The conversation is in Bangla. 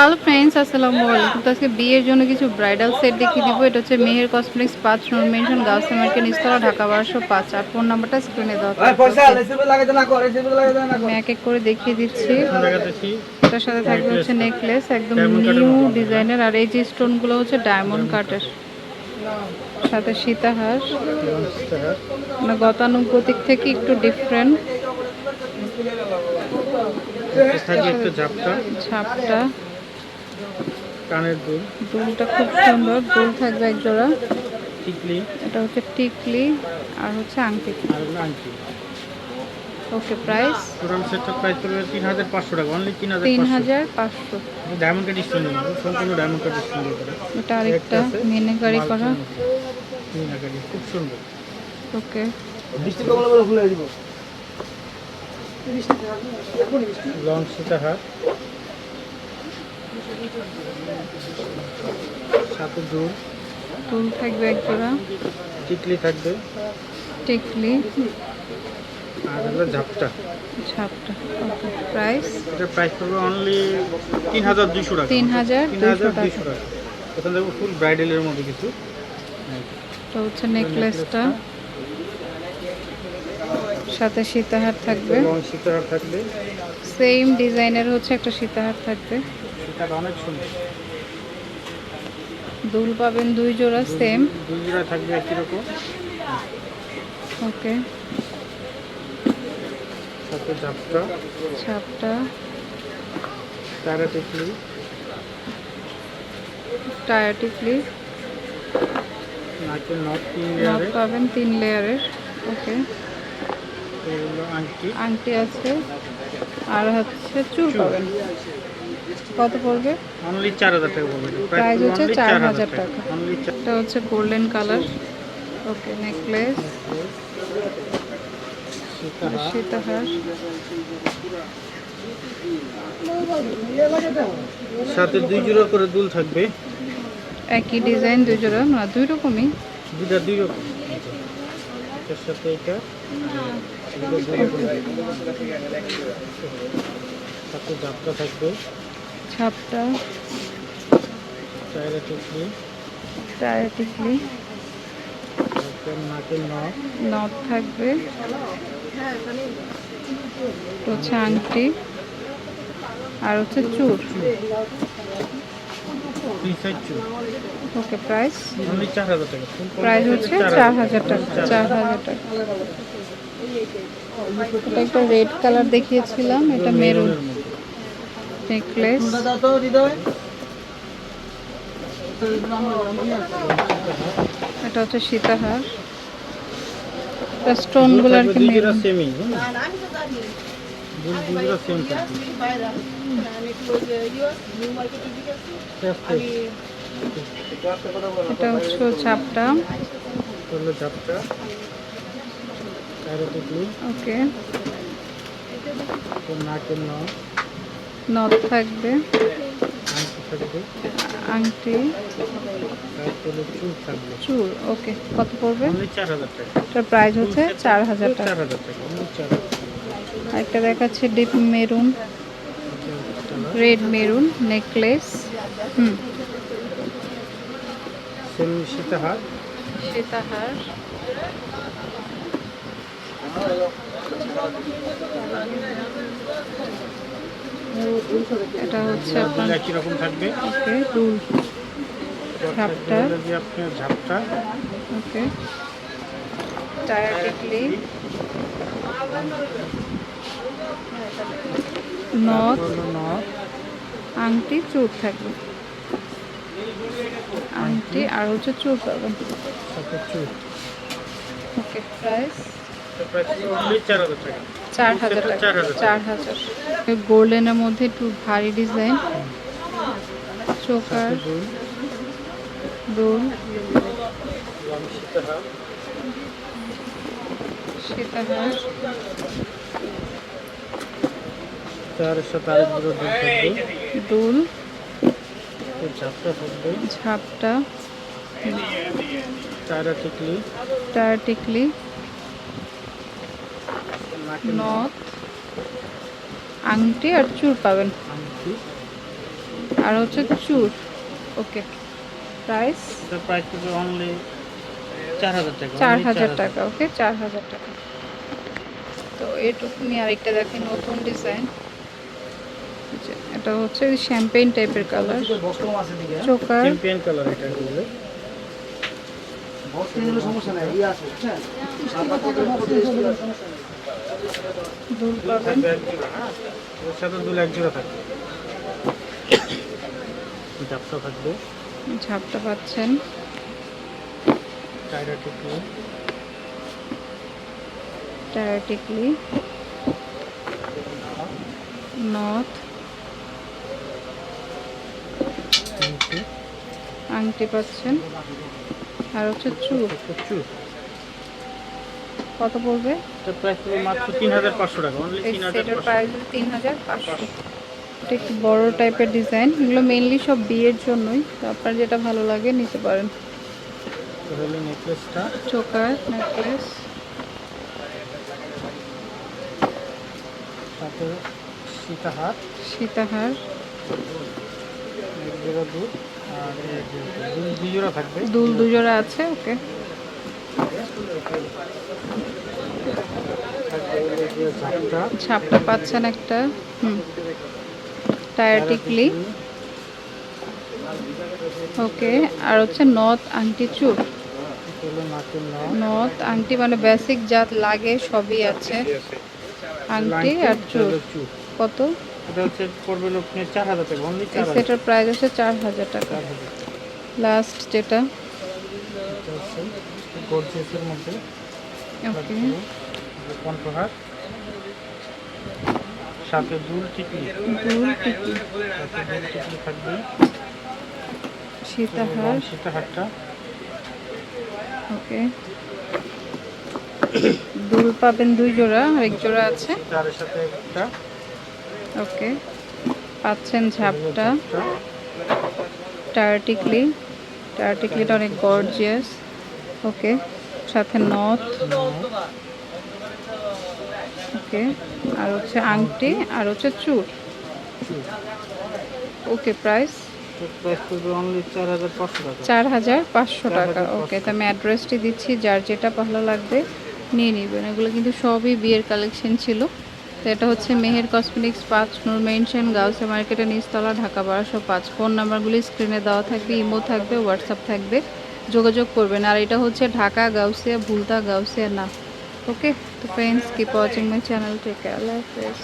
হ্যালো ফ্রেন্ডস আসসালামু আলাইকুম। তো আজকে বিয়ের জন্য কিছু ব্রাইডাল সেট দেখিয়ে দিব। এটা হচ্ছে মেহের কসমেটিক্স পাঁচ নং মেনশন গার্লস মার্কেট নিস্তলা ঢাকা বারোশো পাঁচ। আর ফোন নাম্বারটা স্ক্রিনে দেওয়া আমি এক এক করে দেখিয়ে দিচ্ছি। এটার সাথে থাকবে হচ্ছে নেকলেস একদম নিউ ডিজাইনের আর এই যে স্টোনগুলো হচ্ছে ডায়মন্ড কাটের সাথে সীতাহার। মানে গতানুগতিক থেকে একটু ডিফারেন্ট ঝাপটা। ছাপটা কানের দুল? দুলটা খুব সুন্দর দুল থাকবে এক জোড়া। টিকলি? এটা হচ্ছে টিকলি আর হচ্ছে আংটি। আর আংটি। Okay price? টোটাল সেটটা প্রাইস পড়বে তিন হাজার পাঁচশো টাকা অনলি তিন হাজার তিন পাঁচশো। হাজার পাঁচশো ডায়মন্ড কার্ড স্টোন সম্পূর্ণ ডায়মন্ড কার্ড স্টোন এটা আরেকটা মিনেকারি করা। মিনাকারি খুব সুন্দর। ওকে। লং সীতাহার সাথে দুল। টুল থাকবে এক জোড়া টিকলি থাকবে। টিকলি। আর হলো ঝাপটা। ওকে প্রাইস এটা প্রাইস পড়বে অনলি তিন হাজার দুইশো টাকা। তিন হাজার দুইশো টাকা। এখান ফুল ব্রাইডালের মধ্যে কিছু। এটা হচ্ছে নেকলেসটা সাথে সীতাহার থাকবে। সীতাহার থাকবে। সেম ডিজাইনের হচ্ছে একটা সীতাহার থাকবে। অনেক সুন্দর। দুল পাবেন দুই জোড়া সেম দুই জোড়া থাকবে একই রকম। ওকে সাথে ঝাপটা। ছাপটা তারা টিকলি টায়ার টিকলি নাকের নট তিন নখ লেয়ারে পাবেন তিন লেয়ারের ওকে আংটি। আংটি আছে। আর হচ্ছে চুল পাবেন। কত পড়বে? অনলি চার হাজার টাকা পড়বে। Price হচ্ছে 4,000 টাকা। অনলি এটা হচ্ছে গোল্ডেন কালার ওকে নেকলেস সীতাহার। সাথে দুই জোড়া করে দুল থাকবে। একই ডিজাইন দুই জোড়া না দুই রকমই? দুইটা দুই রকম। এর সাথে এটা। থাকবে ছাপটা। চায়রা টিকলি টায়ার টিকলি নাকের নখ নথ থাকবে হচ্ছে আংটি। আর হচ্ছে চুর। ওকে প্রাইস প্রাইস হচ্ছে চার হাজার টাকা। চার হাজার টাকা। এটা একটা রেড কালার দেখিয়েছিলাম এটা মেরুন নেকলেস এটা হচ্ছে সীতাহার। স্টোনগুলো আর কি এটা হচ্ছে চায়রা টিকলি ওকে নথ থাকবে। আংটি থাকবে। আংটি তারপরে চুল ওকে কত পড়বে? এটার প্রাইস হচ্ছে চার হাজার টাকা। একটা দেখাচ্ছে deep maroon red maroon necklace হুম। সীতাহার। সীতাহার। এটা হচ্ছে আপনার একই রকম থাকবে? ওকে ঝাপটা। আপনার ঝাপটা। ওকে। টায়ার টিকলি নথ আংটি চুর থাকবে। আংটি আর হচ্ছে চুর পাবেন ওকে প্রাইস চার হাজার টাকা। চার হাজার গোল্ডেনের মধ্যে একটু ভারী ডিজাইন। চোকার। দুল। সীতাহার। দুল ঝাপটা টিকলি। টায়ার টিকলি। নথ আংটি আর চুর পাবেন। আংটি আর হচ্ছে চুর। ওকে প্রাইস প্রাইস অনলি চার হাজার টাকা চার হাজার টাকা ওকে চার হাজার টাকা। তো এটুকুনি আরেকটা দেখেন নতুন ডিজাইন এটা হচ্ছে শ্যাম্পেইন টাইপের কালার চোকার চ্যাম্পিয়ন কালার এটা বলে দুল পাবেন। এর সাথে দুল এক জোড়া থাকবে। ঝাপটা পাচ্ছেন। টাইরা টিকলি। টায়ার টিকলি। নথ। আংটি পাচ্ছেন। আর হচ্ছে চুর। প্রচুর কত পড়বে? এটার প্রাইস পড়বে মাত্র তিন হাজার পাঁচশো টাকা অনলি এই তিন হাজার সেটার প্রাইস তিন হাজার পাঁচশো। এটা একটু বড় টাইপের ডিজাইন এগুলো মেনলি সব বিয়ের জন্যই। তো আপনার যেটা ভালো লাগে নিতে পারেন। এটা হলো নেকলেসটা চোকার নেকলেস সাথে সীতাহার। সীতাহার। থাকবে। দুল দুজোড়া আছে ওকে থাকবে হলো যে ঝাপটা ছাপটা পাচ্ছেন একটা হুম। টায়ার টিকলি ওকে আর হচ্ছে নথ আংটি হলো নথ আংটি মানে বেসিক যা লাগে সবই আছে। আংটি আর চুর কত সেটার প্রাইস হচ্ছে চার হাজার টাকা। লাস্ট যেটা। গর্জিয়াসের মধ্যে। ওকে কণ্ঠহার সাথে দুল টিকলি দুল টিকি দুল টিকলি থাকবে। সীতাহার। সীতাহারটা। ওকে দুল পাবেন দুই জোড়া আর এক জোড়া আছে। তার সাথে একটা। ওকে পাচ্ছেন ঝাপটা ঝাপটা, টায়ার টিকলি টায়ার টিকলিটা অনেক গর্জিয়াস ওকে সাথে নথ। ওকে আর হচ্ছে আংটি আর হচ্ছে চুর। ওকে প্রাইস হাজার পাঁচশো টাকা। চার হাজার পাঁচশো টাকা। ওকে তো আমি অ্যাড্রেসটি দিচ্ছি যার যেটা ভালো লাগবে নিয়ে নেবেন। এগুলো কিন্তু সবই বিয়ের কালেকশন ছিল। তো এটা হচ্ছে মেহের কসমেটিক্স পাঁচ নূর মেনশন গাউসে মার্কেটের নিচতলা ঢাকা বারোশো পাঁচ। ফোন নাম্বারগুলি স্ক্রিনে দেওয়া থাকবে ইমো থাকবে হোয়াটসঅ্যাপ থাকবে। যোগাযোগ করবেন। আর এটা হচ্ছে ঢাকা, গাউসিয়া, ভুলতা, গাউসিয়া, না। ওকে তো friends keep watching my channel care আল্লাহ হাফেজ